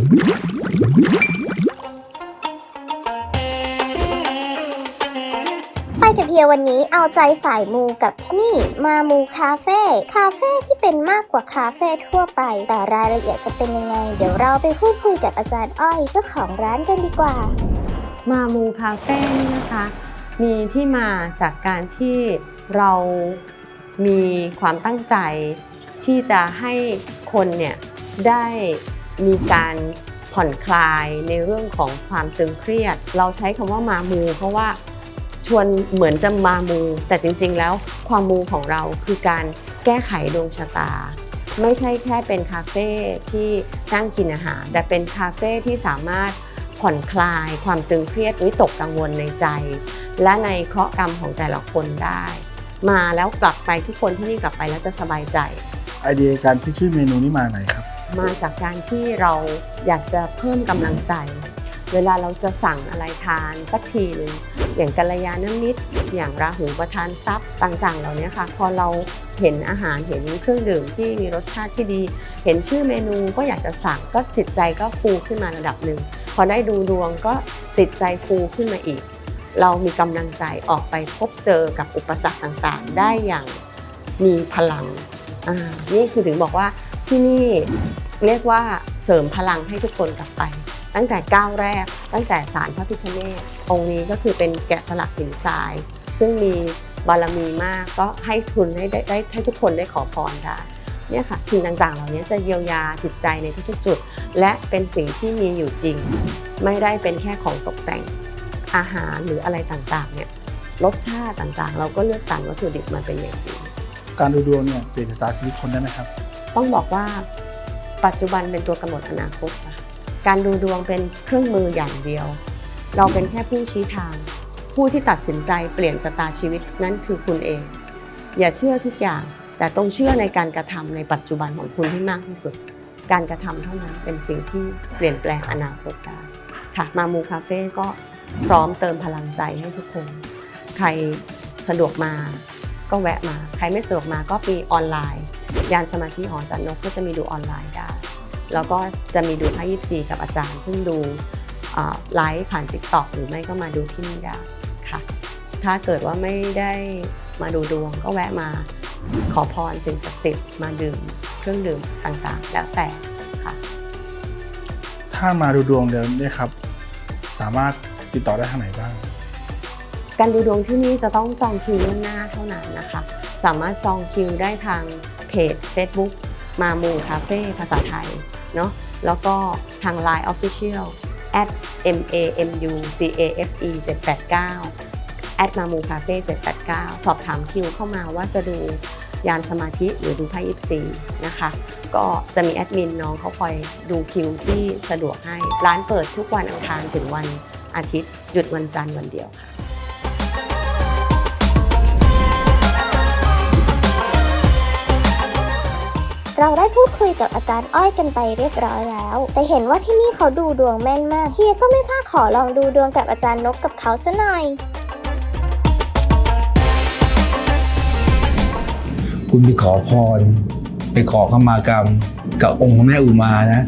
ไปกับเฮียวันนี้เอาใจสายมูกับที่นี่ มามูคาเฟ่คาเฟ่ที่เป็นมากกว่าคาเฟ่ทั่วไป แต่รายละเอียดจะเป็นยังไง เดี๋ยวเราไปพูดคุยกับอาจารย์อ้อยเจ้าของร้านกันดีกว่า มามูคาเฟ่นี่นะคะ มีที่มาจากการที่เรามีความตั้งใจที่จะให้คนเนี่ยได้ มีการผ่อนคลายในเรื่องของความตึงเครียด เราใช้คำว่ามามู เพราะว่าชวนเหมือนจะมามู แต่จริงๆแล้วความมูของเราคือการแก้ไขดวงชะตา ไม่ใช่แค่เป็นคาเฟ่ที่นั่งกินอาหาร แต่เป็นคาเฟ่ที่สามารถผ่อนคลาย ความตึงเครียดวิตกกังวลในใจ และในเคราะห์กรรมของแต่ละคนได้ มาแล้วกลับไปทุกคนที่นี่กลับไปแล้วจะสบายใจ ไอเดียการคิดชื่อเมนูนี้มาไหนครับ มาจากการที่เราอยากจะเพิ่มกำลังใจ เวลาเราจะสั่งอะไรทานสักทีนึงอย่างกัลยาณมิตร อย่างราหูประทานทรัพย์ต่างๆ เหล่านี้ค่ะ พอเราเห็นอาหารเห็นเครื่องดื่มที่มีรสชาติที่ดี เห็นชื่อเมนูก็อยากจะสั่งก็จิตใจก็ฟูขึ้นมาระดับหนึ่งพอได้ดูดวงก็จิตใจฟูขึ้นมาอีก เรามีกำลังใจออกไปพบเจอกับอุปสรรคต่างๆ ได้อย่างมีพลังนี่คือถึงบอกว่าที่นี่ เรียกว่าเสริมพลังให้ทุกคนกลับไป ตั้งแต่ก้าวแรก ตั้งแต่ศาลพระพิฆเนศองค์นี้ก็คือเป็นแกะสลักหินทราย ซึ่งมีบารมีมากก็ให้ทุนให้ได้ได้ให้ทุกคนได้ขอพรได้เนี่ยค่ะสิ่งต่างๆ เหล่านี้จะเยียวยาจิตใจในทุกๆจุด และเป็นสิ่งที่มีอยู่จริง ไม่ได้เป็นแค่ของตกแต่งอาหารหรืออะไรต่างๆเนี่ยรสชาติต่างๆ เราก็เลือกสรรวัตถุดิบมาเป็นอย่างดีการดูดวงเนี่ยเปลี่ยนชะตาชีวิตคนได้ไหมครับ ต้องบอกว่า ปัจจุบันเป็นตัวกำหนดอนาคตค่ะการดูดวงเป็นเครื่องมืออย่างเดียว เราเป็นแค่ผู้ชี้ทาง ผู้ที่ตัดสินใจเปลี่ยนชะตาชีวิตนั่นคือคุณเอง อย่าเชื่อทุกอย่าง แต่ต้องเชื่อในการกระทำในปัจจุบันของคุณให้มากที่สุด การกระทำเท่านั้นเป็นสิ่งที่เปลี่ยนแปลงอนาคตได้ค่ะมามูคาเฟ่ก็พร้อมเติมพลังใจให้ทุกคน ใครสะดวกมาก็แวะมา ใครไม่สะดวกมาก็มีออนไลน์ ยานสมาธิหอจันนกก็จะมีดูออนไลน์ได้ แล้วก็จะมีดูไพ่ยิปซีกับอาจารย์ ซึ่งดูอ่าไลฟ์ผ่าน t ิ k t o k หรือไม่ก็มาดูที่นี่ได้ค่ะ ถ้าเกิดว่าไม่ได้มาดูดวงก็แวะมาขอพรสิ่งศักดิ์สิทธิ์มาดื่มเครื่องดื่มต่างๆ แล้วแต่ค่ะ ถ้ามาดูดวงเดิมเนี่ยครับ สามารถติดต่อได้ทางไหนบ้าง การดูดวงที่นี่จะต้องจองคิวล่วงหน้าเท่านั้นนะคะ สามารถจองคิวได้ทางเพจ Facebook มามูคาเฟ่ภาษาไทยเนาะแล้วก็ทาง Line Official at m a m u c a f e 789 at มามูคาเฟ่789 สอบถามคิวเข้ามาว่าจะดูยานสมาธิหรือดูไพ่ยิปซีนะคะ ก็จะมีแอดมินน้องเขาคอยดูคิวที่สะดวกให้ ร้านเปิดทุกวันอังคารถึงวันอาทิตย์ หยุดวันจันทร์วันเดียวค่ะ เราได้พูดคุยกับอาจารย์อ้อยกันไปเรียบร้อยแล้ว แต่เห็นว่าที่นี่เขาดูดวงแม่นมากเฮียก็ไม่พลาดขอลองดูดวงกับอาจารย์นกกับเขาซะหน่อย คุณไปขอพร ไปขอขมากรรม กับองค์พระแม่อุมานะ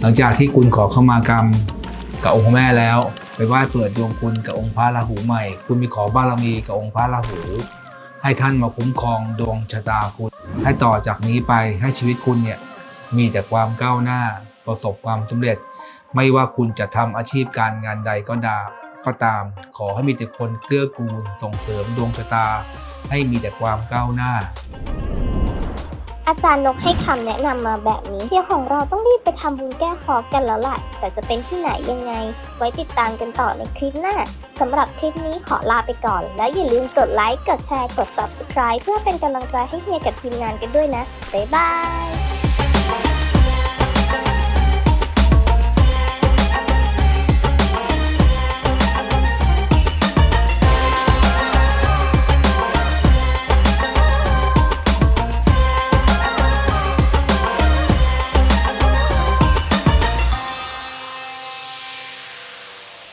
หลังจากที่คุณขอขมากรรม กับองค์พระแม่แล้ว ไปไหว้เปิดดวงคุณกับองค์พระราหูใหม่ คุณไปขอบารมีกับองค์พระราหู ให้ท่านมาคุ้มครองดวงชะตาคุณ ให้ต่อจากนี้ไปให้ชีวิตคุณเนี่ยมีแต่ความก้าวหน้าประสบความสำเร็จ ไม่ว่าคุณจะทำอาชีพการงานใดก็ดาก็ตาม ขอให้มีแต่คนเกื้อกูลส่งเสริมดวงชะตา ให้มีแต่ความก้าวหน้า อาจารย์นกให้คำแนะนำมาแบบนี้เฮียของเราต้องรีบไปทำบุญแก้คอกันแล้วล่ะ แต่จะเป็นที่ไหนยังไง ไว้ติดตามกันต่อในคลิปหน้าสำหรับคลิปนี้ขอลาไปก่อน และอย่าลืมกดไลค์ กดแชร์ กด Subscribe เพื่อเป็นกำลังใจให้เฮียกับทีมงานกันด้วยนะ บ๊ายบาย